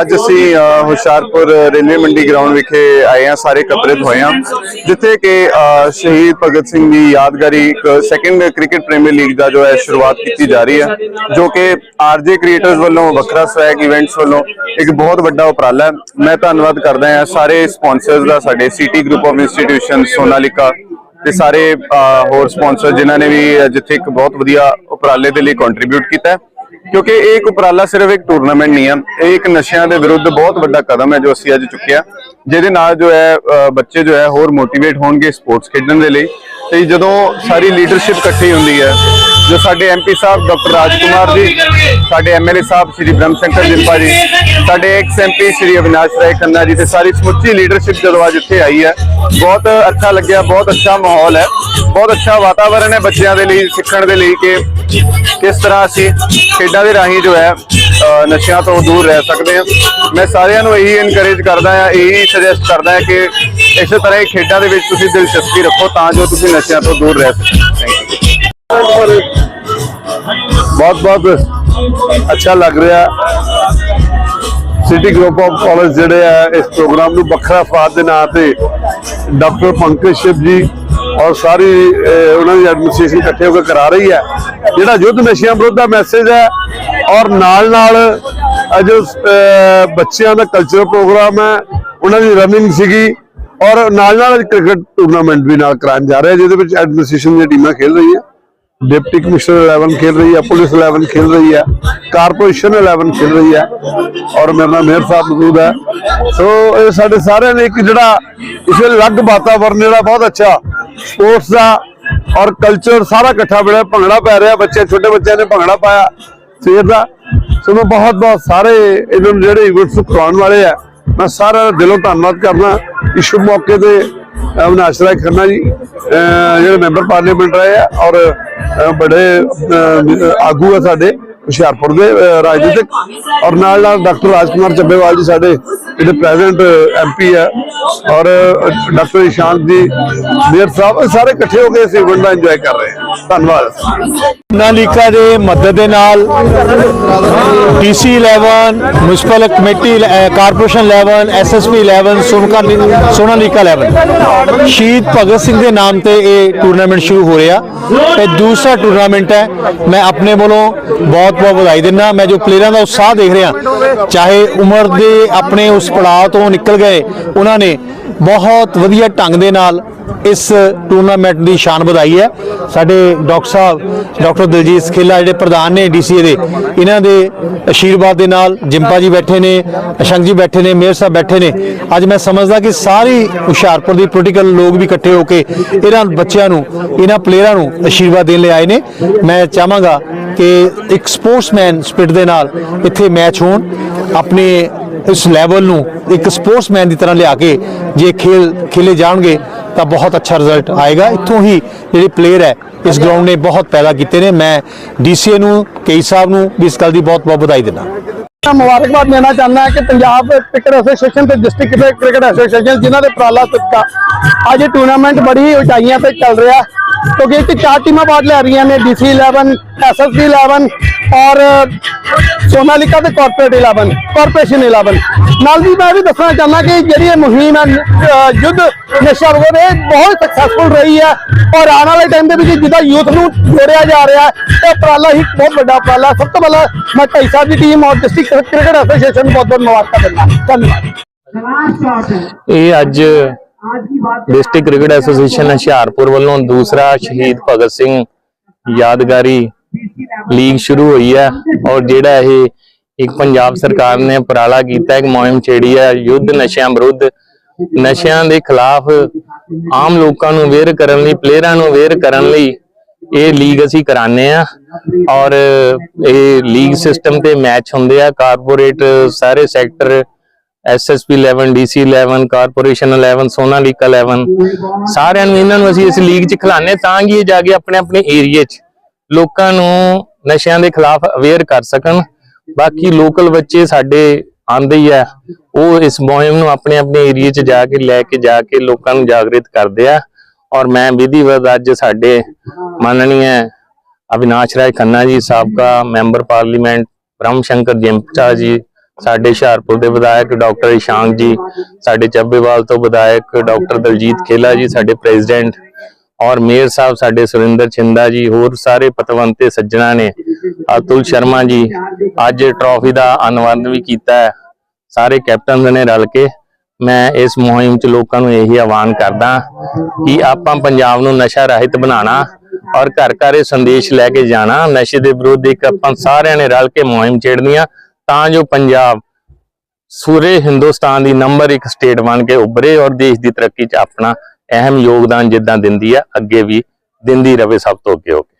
ਅੱਜ ਅਸੀਂ ਹੁਸ਼ਿਆਰਪੁਰ ਰੇਲਵੇ ਮੰਡੀ ਗਰਾਊਂਡ ਵਿਖੇ ਆਏ ਹਾਂ, ਸਾਰੇ ਇਕੱਤਰਿਤ ਹੋਏ ਹਾਂ, ਜਿੱਥੇ ਕਿ ਸ਼ਹੀਦ ਭਗਤ ਸਿੰਘ ਦੀ ਯਾਦਗਾਰੀ ਇੱਕ ਸੈਕੰਡ ਕ੍ਰਿਕਟ ਪ੍ਰੀਮੀਅਰ ਲੀਗ ਦਾ ਜੋ ਹੈ, ਸ਼ੁਰੂਆਤ ਕੀਤੀ ਜਾ ਰਹੀ ਹੈ, ਜੋ ਕਿ ਆਰਜੇ ਕ੍ਰੀਏਟਰਸ ਵੱਲੋਂ, ਵੱਖਰਾ ਸਵੈਗ ਇਵੈਂਟਸ ਵੱਲੋਂ ਇੱਕ ਬਹੁਤ ਵੱਡਾ ਉਪਰਾਲਾ ਹੈ। ਮੈਂ ਧੰਨਵਾਦ ਕਰਦਾ ਹਾਂ ਸਾਰੇ ਸਪਾਂਸਰਸ ਦਾ, ਸਾਡੇ city group of institution Sonalika ਤੇ ਸਾਰੇ ਹੋਰ ਸਪਾਂਸਰ ਜਿਨ੍ਹਾਂ ਨੇ ਵੀ ਜਿੱਥੇ ਇੱਕ ਬਹੁਤ ਵਧੀਆ ਉਪਰਾਲੇ ਦੇ ਲਈ ਕੰਟਰੀਬਿਊਟ ਕੀਤਾ ਕਿਉਂਕਿ ਇਹ ਇੱਕ ਉਪਰਾਲਾ ਸਿਰਫ ਇੱਕ ਟੂਰਨਾਮੈਂਟ ਨਹੀਂ ਹੈ ਇਹ ਇੱਕ ਨਸ਼ਿਆਂ ਦੇ ਵਿਰੁੱਧ ਬਹੁਤ ਵੱਡਾ ਕਦਮ ਹੈ ਜੋ ਅਸੀਂ ਅੱਜ ਚੁੱਕਿਆ। ਜਿਹਦੇ ਨਾਲ ਜੋ ਹੈ ਬੱਚੇ ਜੋ ਹੈ ਹੋਰ ਮੋਟੀਵੇਟ ਹੋਣਗੇ ਸਪੋਰਟਸ ਖੇਡਣ ਦੇ ਲਈ। ਤੇ ਜਦੋਂ ਸਾਰੀ ਲੀਡਰਸ਼ਿਪ ਇਕੱਠੀ ਹੁੰਦੀ ਹੈ ਜੋ ਸਾਡੇ ਐਮਪੀ ਸਾਹਿਬ, ਡਾਕਟਰ ਰਾਜਕੁਮਾਰ ਜੀ, ਸਾਡੇ ਐਮਐਲਏ ਸਾਹਿਬ, ਸ਼੍ਰੀ ਬ੍ਰਹਮ ਸ਼ੰਕਰ ਜਿੰਪਾ ਜੀ ਸਾਡੇ ਐਕਸ ਐਮਪੀ ਸ਼੍ਰੀ ਅਵਿਨਾਸ਼ ਰਾਏ ਖੰਨਾ ਜੀ ਤੇ ਸਾਰੀ ਸਮੁੱਚੀ ਲੀਡਰਸ਼ਿਪ ਜਦੋਂ ਅੱਜ ਇੱਥੇ ਆਈ ਹੈ, ਬਹੁਤ ਅੱਛਾ ਲੱਗਿਆ, ਬਹੁਤ ਅੱਛਾ ਮਾਹੌਲ ਹੈ, ਬਹੁਤ ਅੱਛਾ ਵਾਤਾਵਰਣ ਹੈ ਬੱਚਿਆਂ ਦੇ ਲਈ, ਸਿੱਖਣ ਦੇ ਲਈ ਕਿ ਕਿਸ ਤਰ੍ਹਾਂ ਅਸੀਂ ਖੇਡਾਂ ਦੇ ਰਾਹੀਂ ਜੋ ਹੈ ਨਸ਼ਿਆਂ ਤੋਂ ਦੂਰ ਰਹਿ ਸਕਦੇ ਹਾਂ। ਮੈਂ ਸਾਰਿਆਂ ਨੂੰ ਇਹੀ ਇਨਕਰੇਜ ਕਰਦਾ ਹਾਂ, ਇਹੀ ਸੁਜੈਸਟ ਕਰਦਾ ਹਾਂ ਕਿ ਇਸੇ ਤਰ੍ਹਾਂ ਹੀ ਖੇਡਾਂ ਦੇ ਵਿੱਚ ਤੁਸੀਂ ਦਿਲਚਸਪੀ ਰੱਖੋ ਤਾਂ ਜੋ ਤੁਸੀਂ ਨਸ਼ਿਆਂ ਤੋਂ ਦੂਰ ਰਹਿ ਸਕੋ। ਥੈਂਕ ਯੂ ਬਹੁਤ ਬਹੁਤ ਅੱਛਾ ਲੱਗ ਰਿਹਾ ਸਿਟੀ ਗਰੁੱਪ ਆਫ ਕਾਲਜ ਜਿਹੜੇ ਆ ਇਸ ਪ੍ਰੋਗਰਾਮ ਨੂੰ ਵੱਖਰਾ ਫਾਦ ਦੇ ਨਾਂ ਤੇ ਡਾਕਟਰ ਪੰਕਜ ਸ਼ਿਵ ਜੀ ਔਰ ਸਾਰੀ ਅਹ, ਉਹਨਾਂ ਦੀ ਐਡਮਿਨਿਸਟ੍ਰੇਸ਼ਨ ਇਕੱਠੇ ਹੋ ਕੇ ਕਰਾ ਰਹੀ ਹੈ ਜਿਹੜਾ ਯੁੱਧ ਨਸ਼ਿਆਂ ਵਿਰੁੱਧ ਦਾ ਮੈਸੇਜ ਹੈ ਔਰ ਨਾਲ ਨਾਲ ਜੋ ਬੱਚਿਆਂ ਦਾ ਕਲਚਰਲ ਪ੍ਰੋਗਰਾਮ ਹੈ ਉਹਨਾਂ ਦੀ ਰਨਿੰਗ ਸੀਗੀ ਔਰ ਨਾਲ ਨਾਲ ਕ੍ਰਿਕਟ ਟੂਰਨਾਮੈਂਟ ਵੀ ਨਾਲ ਕਰਾਉਣ ਜਾ ਰਿਹਾ ਜਿਹਦੇ ਵਿੱਚ ਐਡਮਿਨਿਸਟ੍ਰੇਸ਼ਨ ਦੀਆਂ ਟੀਮਾਂ ਖੇਡ ਰਹੀਆਂ ਡਿਪਟੀ ਕਮਿਸ਼ਨਰ 11 ਖੇਲ ਰਹੀ ਹੈ, ਪੁਲਿਸ 11 ਖੇਲ ਰਹੀ ਹੈ, ਕਾਰਪੋਰੇਸ਼ਨ 11 ਖੇਲ ਰਹੀ ਹੈ ਔਰ ਮੇਰੇ ਨਾਲ ਮੇਅਰ ਸਾਹਿਬ ਮੌਜੂਦ ਹੈ। ਸੋ ਇਹ ਸਾਡੇ ਸਾਰਿਆਂ ਨੇ ਇੱਕ ਜਿਹੜਾ ਇਸ ਵੇਲੇ ਅਲੱਗ ਵਾਤਾਵਰਨ ਜਿਹੜਾ ਬਹੁਤ ਅੱਛਾ ਸਪੋਰਟਸ ਦਾ ਔਰ ਕਲਚਰ ਸਾਰਾ ਇਕੱਠਾ ਮਿਲਿਆ, ਭੰਗੜਾ ਪੈ ਰਿਹਾ, ਬੱਚੇ, ਛੋਟੇ ਬੱਚਿਆਂ ਨੇ ਭੰਗੜਾ ਪਾਇਆ ਸਵੇਰ ਦਾ। ਸੋ ਮੈਂ ਬਹੁਤ ਬਹੁਤ ਸਾਰੇ ਇਹਨਾਂ ਨੂੰ ਜਿਹੜੇ ਇਵੈਂਟਸ ਕਰਾਉਣ ਵਾਲੇ ਆ, ਮੈਂ ਸਾਰਿਆਂ ਦਾ ਦਿਲੋਂ ਧੰਨਵਾਦ ਕਰਦਾ। ਇਸ ਮੌਕੇ ਤੇ ਅਵਿਨਾਸ਼ ਰਾਏ ਖੰਨਾ ਜੀ ਜਿਹੜੇ ਮੈਂਬਰ ਪਾਰਲੀਮੈਂਟ ਰਹੇ ਆ ਔਰ ਬੜੇ ਆਗੂ ਆ ਸਾਡੇ, ਹੁਸ਼ਿਆਰਪੁਰ ਦੇ ਰਾਜਨੀਤਿਕ। ਔਰ ਨਾਲ ਨਾਲ ਡਾਕਟਰ ਰਾਜਕੁਮਾਰ ਚੱਬੇਵਾਲ ਜੀ ਸਾਡੇ, ਜਿਹੜੇ ਪ੍ਰੈਜ਼ੀਡੈਂਟ ਐਮਪੀ ਹੈ। ਔਰ ਡਾਕਟਰ ਇਸ਼ਾਂਤ ਜੀ, ਮੇਅਰ ਸਾਹਿਬ, ਇਹ ਸਾਰੇ ਇਕੱਠੇ ਹੋ ਕੇ ਇਸ ਇਵੈਂਟ ਦਾ ਇੰਜੋਏ ਕਰ ਰਹੇ ਆ। ਧੰਨਵਾਦ। ਨਾਲਿਕਾ ਦੇ ਮਦਦ ਦੇ ਨਾਲ DC 11 municipal committee uh corporation 11 SSP 11 ਸੋਨਕਾ ਸੋਨਾਲੀਕਾ 11 ਸ਼ਹੀਦ ਭਗਤ ਸਿੰਘ ਦੇ ਨਾਮ ਤੇ ਇਹ ਟੂਰਨਾਮੈਂਟ ਸ਼ੁਰੂ ਹੋ ਰਿਹਾ। ਇਹ ਦੂਸਰਾ ਟੂਰਨਾਮੈਂਟ ਹੈ। ਮੈਂ ਆਪਣੇ ਵੱਲੋਂ ਬਹੁਤ ਬਹੁਤ ਵਧਾਈ ਦਿੰਦਾ। ਮੈਂ ਜੋ ਪਲੇਅਰਾਂ ਦਾ ਉਤਸ਼ਾਹ ਦੇਖ ਰਿਹਾ, ਚਾਹੇ ਉਮਰ ਦੇ ਆਪਣੇ ਉਸ ਪੜਾਅ ਤੋਂ ਨਿਕਲ ਗਏ, ਉਹਨਾਂ ਨੇ ਬਹੁਤ ਵਧੀਆ ਢੰਗ ਦੇ ਨਾਲ ਇਸ ਟੂਰਨਾਮੈਂਟ ਦੀ ਸ਼ਾਨ ਵਧਾਈ ਹੈ। ਸਾਡੇ ਡਾਕਟਰ ਸਾਹਿਬ, ਡਾਕਟਰ ਦਲਜੀਤ ਖੇਲਾ ਜਿਹੜੇ ਪ੍ਰਧਾਨ ਨੇ ਡੀਸੀਏ ਦੇ, ਇਹਨਾਂ ਦੇ ਅਸ਼ੀਰਵਾਦ ਦੇ ਨਾਲ ਜਿੰਪਾ ਜੀ ਬੈਠੇ ਨੇ, ਅਸ਼ੰਕ ਜੀ ਬੈਠੇ ਨੇ, ਮੇਅਰ ਸਾਹਿਬ ਬੈਠੇ ਨੇ। ਅੱਜ ਮੈਂ ਸਮਝਦਾ ਕਿ ਸਾਰੀ ਹੁਸ਼ਿਆਰਪੁਰ ਦੀ ਪੋਲੀਟੀਕਲ ਲੋਕ ਵੀ ਇਕੱਠੇ ਹੋ ਕੇ ਇਹਨਾਂ ਬੱਚਿਆਂ ਨੂੰ, ਇਹਨਾਂ ਪਲੇਅਰਾਂ ਨੂੰ ਅਸ਼ੀਰਵਾਦ ਦੇਣ ਲਈ ਆਏ ਨੇ। ਮੈਂ ਚਾਹਾਂਗਾ ਕਿ ਇੱਕ ਸਪੋਰਟਸਮੈਨ ਸਪਿਰਿਟ ਦੇ ਨਾਲ ਇੱਥੇ ਮੈਚ ਹੋਣ, ਆਪਣੇ ਇਸ ਲੈਵਲ ਨੂੰ ਇੱਕ ਸਪੋਰਟਸਮੈਨ ਦੀ ਤਰ੍ਹਾਂ ਲਿਆ ਕੇ ਜੇ ਖੇਲ, ਖੇਲੇ ਜਾਣਗੇ ਤਾਂ ਬਹੁਤ ਅੱਛਾ ਰਿਜ਼ਲਟ ਆਏਗਾ। ਇੱਥੋਂ ਹੀ ਜਿਹੜੇ ਪਲੇਅਰ ਹੈ ਇਸ ਗਰਾਊਂਡ ਨੇ ਬਹੁਤ ਪੈਦਾ ਕੀਤੇ ਨੇ। ਮੈਂ ਡੀਸੀਏ ਨੂੰ ਕੇਈ ਸਾਹਿਬ ਨੂੰ ਵੀ ਇਸ ਗੱਲ ਦੀ ਬਹੁਤ ਬਹੁਤ ਵਧਾਈ ਦਿੰਦਾ। ਮੈਂ ਮੁਬਾਰਕਬਾਦ ਦੇਣਾ ਚਾਹੁੰਦਾ ਕਿ ਪੰਜਾਬ ਕ੍ਰਿਕਟ ਐਸੋਸੀਏਸ਼ਨ ਤੇ ਡਿਸਟ੍ਰਿਕਟ ਕ੍ਰਿਕਟ ਐਸੋਸੀਏਸ਼ਨ ਜਿਨ੍ਹਾਂ ਦੇ ਪ੍ਰਾਲਾ ਸਦਕਾ ਅੱਜ ਇਹ ਟੂਰਨਾਮੈਂਟ ਬੜੀ ਉਚਾਈਆਂ ਤੇ ਚੱਲ ਰਿਹਾ ਕਿਉਂਕਿ 'ਚ ਚਾਰ ਟੀਮਾਂ ਬਾਅਦ ਲੈ ਰਹੀਆਂ ਨੇ ਡੀਸੀ 11 ਐਸਐਸਬੀ 11 ਔਰ ਸੋਨਾਲਿਕਾ ਤੇ ਕਾਰਪੋਰੇਟ 11 ਕਾਰਪੋਰੇਸ਼ਨ 11 ਨਾਲ ਵੀ ਮੈਂ ਵੀ ਦੱਸਣਾ ਚਾਹੁੰਦਾ ਕਿ ਜਿਹੜੀ ਇਹ ਮੁਹਿੰਮ ਹੈ ਯੁੱਧ ਨਸ਼ਾ ਵਿਰੋਧ, ਇਹ ਬਹੁਤ ਸਕਸੈਸਫੁਲ ਰਹੀ ਹੈ। ਔਰ ਆਉਣ ਵਾਲੇ ਟਾਈਮ ਦੇ ਵਿੱਚ ਜਿੱਦਾਂ ਯੂਥ ਨੂੰ ਜੋੜਿਆ ਜਾ ਰਿਹਾ ਹੈ, ਇਹ ਉਪਰਾਲਾ ਹੀ ਬਹੁਤ ਵੱਡਾ ਉਪਰਾਲਾ ਸਭ ਤੋਂ ਪਹਿਲਾਂ ਮੈਂ ਢਾਈ ਸਾਹਿਬ ਦੀ ਟੀਮ ਔਰ ਡਿਸਟ੍ਰਿਕਟ ਕ੍ਰਿਕਟ ਐਸੋਸੀਏਸ਼ਨ ਨੂੰ ਬਹੁਤ ਬਹੁਤ ਮੁਬਾਰਕਾਂ ਦਿੰਦਾ ਧੰਨਵਾਦ। ਇਹ ਅੱਜ ਡਿਸਟ੍ਰਿਕਟ ਕ੍ਰਿਕਟ ਐਸੋਸੀਏਸ਼ਨ ਹੁਸ਼ਿਆਰਪੁਰ ਵੱਲੋਂ ਦੂਸਰਾ ਸ਼ਹੀਦ ਭਗਤ ਸਿੰਘ ਯਾਦਗਾਰੀ ਲੀਗ ਸ਼ੁਰੂ ਹੋਈ ਹੈ ਔਰ ਜਿਹੜਾ ਇਹ ਇੱਕ ਪੰਜਾਬ ਸਰਕਾਰ ਨੇ ਉਪਰਾਲਾ ਕੀਤਾ, ਇੱਕ ਮੁਹਿੰਮ ਛੇੜੀ ਹੈ, ਯੁੱਧ ਨਸ਼ਿਆਂ ਵਿਰੁੱਧ। ਨਸ਼ਿਆਂ ਦੇ ਖਿਲਾਫ ਆਮ ਲੋਕਾਂ ਨੂੰ ਅਵੇਅਰ ਕਰਨ ਲਈ, ਪਲੇਅਰਾਂ ਨੂੰ ਅਵੇਅਰ ਕਰਨ ਲਈ ਇਹ ਲੀਗ ਅਸੀਂ ਕਰਾਉਂਦੇ ਆ ਔਰ ਇਹ ਲੀਗ ਸਿਸਟਮ ਤੇ ਮੈਚ ਹੁੰਦੇ ਆ, ਕਾਰਪੋਰੇਟ ਸਾਰੇ sector SSP 11 DC 11 corporation 11 Sonalika 11 ਸਾਰਿਆਂ ਨੂੰ ਇਹਨਾਂ ਨੂੰ ਅਸੀਂ ਇਸ ਲੀਗ 'ਚ ਖਿਲਾਣੇ ਤਾਂ ਕਿ ਇਹ ਜਾ ਕੇ ਆਪਣੇ ਆਪਣੇ ਏਰੀਏ 'ਚ ਲੋਕਾਂ ਨੂੰ ਨਸ਼ਿਆਂ ਦੇ ਖਿਲਾਫ ਅਵੇਅਰ ਕਰ ਸਕਣ। ਬਾਕੀ ਲੋਕਲ ਬੱਚੇ ਸਾਡੇ ਆਂਦੇ ਹੀ ਆ। ਉਹ ਇਸ ਮੁਹਿੰਮ ਨੂੰ ਆਪਣੇ ਆਪਣੇ ਏਰੀਏ 'ਚ ਜਾ ਕੇ ਲੈ ਕੇ ਜਾ ਕੇ ਲੋਕਾਂ ਨੂੰ ਜਾਗਰਿਤ ਕਰਦੇ ਆ। ਔਰ ਮੈਂ ਵਿਧੀਵਤ ਅੱਜ ਸਾਡੇ ਮਾਨਨੀय ਅਵਿਨਾਸ਼ ਰਾਏ ਖੰਨਾ ਜੀ ਸਾਬਕਾ ਮੈਂਬਰ ਪਾਰਲੀਮੈਂਟ, ਬ੍ਰਹਮ ਸ਼ੰਕਰ ਜਿੰਪਚਾ ਜੀ, ਸਾਡੇ ਹੁਸ਼ਿਆਰਪੁਰ ਦੇ ਵਿਧਾਇਕ ਡਾਕਟਰ ਇਸ਼ਾਂਕ ਜੀ, ਸਾਡੇ ਚੱਬੇਵਾਲ ਤੋਂ ਵਿਧਾਇਕ ਡਾਕਟਰ ਦਲਜੀਤ ਖੇਲਾ ਜੀ, ਸਾਡੇ ਪ੍ਰੈਜ਼ੀਡੈਂਟ ਔਰ ਮੇਅਰ ਸਾਹਿਬ ਸਾਡੇ ਸੁਰਿੰਦਰ ਚਿੰਦਾ ਜੀ, ਹੋਰ ਸਾਰੇ ਪਤਵੰਤੇ ਸੱਜਣਾ ਨੇ, ਅਤੁਲ ਸ਼ਰਮਾ ਜੀ, ਅੱਜ ਟਰਾਫੀ ਦਾ ਅਨਵੰਦ ਵੀ ਕੀਤਾ ਹੈ। ਸਾਰੇ ਕੈਪਟਨਸ ਨੇ ਰਲ ਕੇ ਮੈਂ ਇਸ ਮੁਹਿੰਮ 'ਚ ਲੋਕਾਂ ਨੂੰ ਇਹੀ ਆਹਵਾਨ ਕਰਦਾ ਕਿ ਆਪਾਂ ਪੰਜਾਬ ਨੂੰ ਨਸ਼ਾ ਰਹਿਤ ਬਣਾਉਣਾ ਔਰ ਘਰ ਘਰ ਇਹ ਸੰਦੇਸ਼ ਲੈ ਕੇ ਜਾਣਾ, ਨਸ਼ੇ ਦੇ ਵਿਰੁੱਧ ਇੱਕ ਆਪਾਂ ਸਾਰਿਆਂ ਨੇ ਰਲ ਕੇ ਮੁਹਿੰਮ ਛੇੜਨੀ ਆ, ਤਾਂ ਜੋ ਪੰਜਾਬ ਸੂਰੇ ਹਿੰਦੁਸਤਾਨ ਦੀ ਨੰਬਰ 1 ਸਟੇਟ ਬਣ ਕੇ ਉੱਭਰੇ ਔਰ ਦੇਸ਼ ਦੀ ਤਰੱਕੀ 'ਚ ਆਪਣਾ ਅਹਿਮ ਯੋਗਦਾਨ ਜਿੱਦਾਂ ਦਿੰਦੀ ਆ ਅੱਗੇ ਵੀ ਦਿੰਦੀ ਰਵੇ ਸਭ ਤੋਂ ਅੱਗੇ ਹੋ ਕੇ।